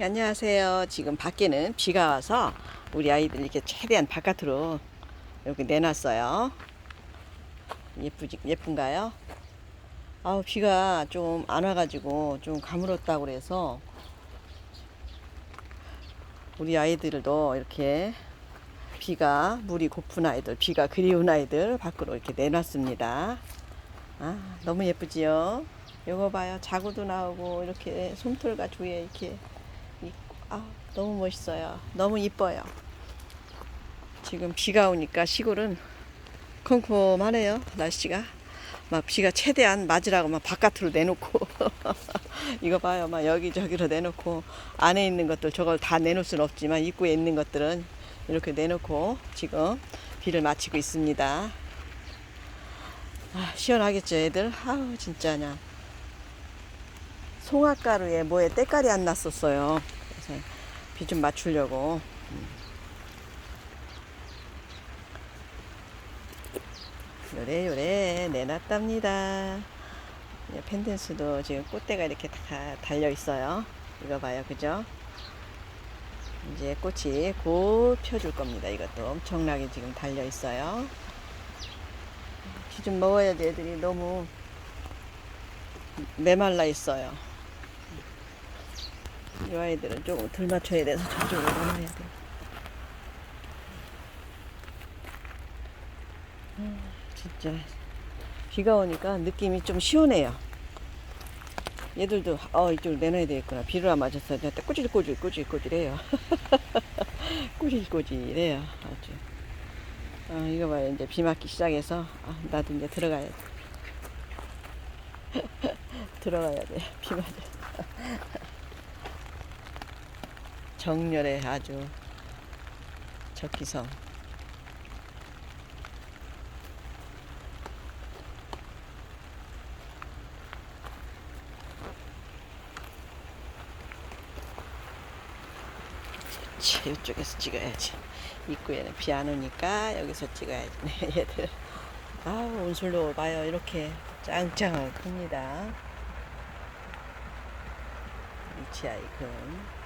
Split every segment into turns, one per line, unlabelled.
안녕하세요. 지금 밖에는 비가 와서 우리 아이들 이렇게 최대한 바깥으로 이렇게 내놨어요. 예쁘지, 예쁜가요? 아우, 비가 좀 안 와가지고 좀 가물었다고 그래서 우리 아이들도 이렇게 비가, 물이 고픈 아이들, 비가 그리운 아이들 밖으로 이렇게 내놨습니다. 아, 너무 예쁘지요? 요거 봐요. 자구도 나오고 이렇게 솜털과 조에 이렇게 아 너무 멋있어요. 너무 이뻐요. 지금 비가 오니까 시골은 컴컴하네요. 날씨가 막 비가 최대한 맞으라고 막 바깥으로 내놓고 이거 봐요. 막 여기저기로 내놓고 안에 있는 것들 저걸 다 내놓을 수는 없지만 입구에 있는 것들은 이렇게 내놓고 지금 비를 맞히고 있습니다. 아, 시원하겠죠, 애들? 아우, 진짜 그냥. 송화가루에 뭐에 때깔이 안 났었어요. 비 좀 맞추려고. 음. 요래 요래 내놨답니다. 예, 펜던스도 지금 꽃대가 이렇게 다 달려 있어요. 이거 봐요, 그죠? 이제 꽃이 곧 펴줄 겁니다. 이것도 엄청나게 지금 달려 있어요. 비좀 먹어야지 애들이 너무 메말라 있어요. 이 아이들은 조금 덜 맞춰야 돼서 저쪽으로 넣어야 돼. 음, 진짜 비가 오니까 느낌이 좀 시원해요. 얘들도 어 이쪽으로 내놔야 되겠구나. 비를 안 맞았어. 내가 꼬질꼬질 꼬질꼬질해요. 꼬질꼬질해요. 아주. 어, 이거 봐요. 이제 비 맞기 시작해서 아, 나도 이제 들어가야 돼. 들어가야 돼. 비 맞아. 정렬해 아주 적기성. 그렇지, 이쪽에서 찍어야지. 입구에는 비 안 오니까 여기서 찍어야지. 네, 얘들. 아, 온술로 봐요. 이렇게 짱짱하게 큽니다. 이치아이 금.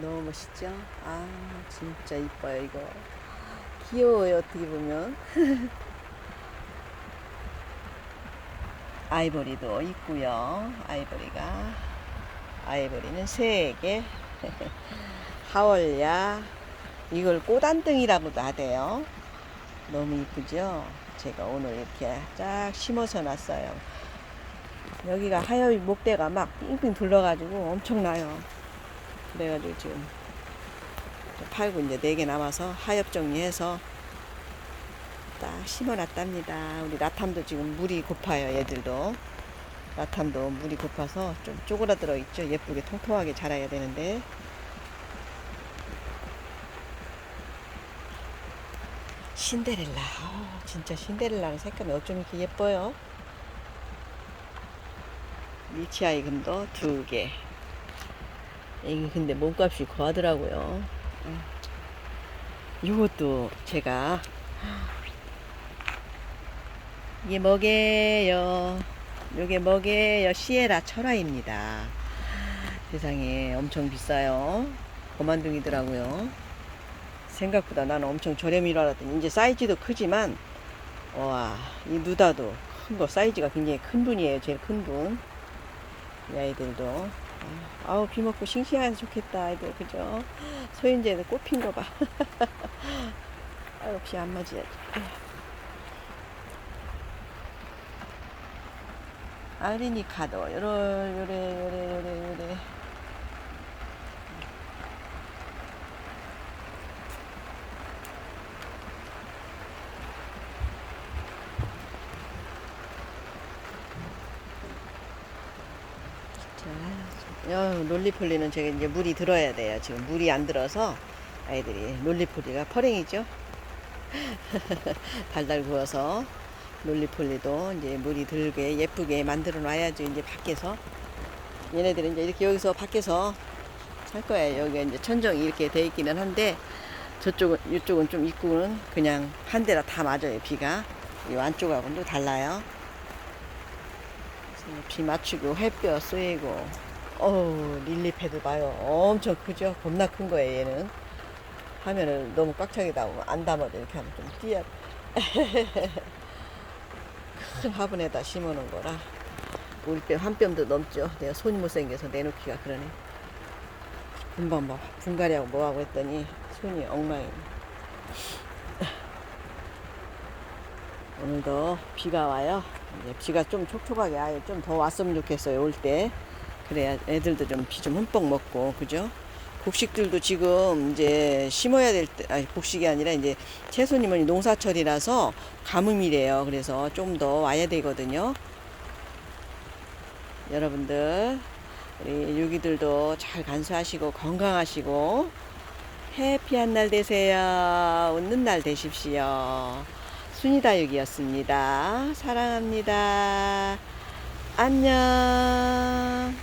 너무 멋있죠? 아, 진짜 이뻐요, 이거. 귀여워요, 어떻게 보면. 아이보리도 있고요. 아이보리가. 아이보리는 세 개. 하월야. 이걸 꽃안등이라고도 하대요. 너무 이쁘죠? 제가 오늘 이렇게 쫙 심어서 놨어요. 여기가 하엽이 목대가 막 삥삥 둘러가지고 엄청나요. 그래가지고 지금 팔고 이제 네 개 남아서 하엽 정리해서 딱 심어놨답니다. 우리 나탐도 지금 물이 고파요. 얘들도 나탐도 물이 고파서 좀 쪼그라들어 있죠. 예쁘게 통통하게 자라야 되는데 신데렐라. 어, 진짜 신데렐라는 색감이 어쩜 이렇게 예뻐요. 리치아이 금도 두 개. 이게 근데 몸값이 거하더라고요. 음. 이것도 제가 이게 뭐게요? 요게 뭐게요? 시에라 철화입니다. 세상에 엄청 비싸요. 고만둥이더라고요. 생각보다 나는 엄청 저렴이라 알았더니 이제 사이즈도 크지만 와 이 누다도 큰 거 사이즈가 굉장히 큰 분이에요. 제일 큰 분. 이 아이들도 아우 비 먹고 싱싱해서 좋겠다 아이들 그죠? 소인재는 꽃핀 거 봐. 아유 비안 맞아야지. 아리니카도 요래 요래 요래 요래 요래 자, 어, 롤리폴리는 제가 이제 물이 들어야 돼요. 지금 물이 안 들어서 아이들이 롤리폴리가 퍼랭이죠. 달달 구워서 롤리폴리도 이제 물이 들게 예쁘게 만들어 놔야죠. 이제 밖에서 얘네들은 이제 이렇게 여기서 밖에서 살 거예요. 여기 이제 천정이 이렇게 돼 있기는 한데 저쪽은 이쪽은 좀 입구는 그냥 한 대라 다 맞아요. 비가 이 안쪽하고는 또 달라요. 그래서 비 맞추고 햇볕 쐬고 어우, 릴리패드 봐요. 엄청 크죠? 겁나 큰 거예요, 얘는. 화면을 너무 꽉 차게 담으면 안 담아도 이렇게 하면 좀 띄어. 큰 화분에다 심어 놓은 거라. 뺨한 뼘도 넘죠. 내가 손이 못생겨서 내놓기가 그러네. 금방 막 분갈이하고 뭐하고 했더니 손이 엉망이네. 오늘도 비가 와요. 이제 비가 좀 촉촉하게 아예 좀 더 왔으면 좋겠어요. 올 때. 그래야 애들도 좀 비 좀 흠뻑 먹고 그죠? 곡식들도 지금 이제 심어야 될 때, 아니 곡식이 아니라 이제 채소님은 농사철이라서 가뭄이래요. 그래서 좀 더 와야 되거든요. 여러분들 우리 유기들도 잘 간수하시고 건강하시고 해피한 날 되세요. 웃는 날 되십시오. 순이다육이었습니다. 사랑합니다. 안녕.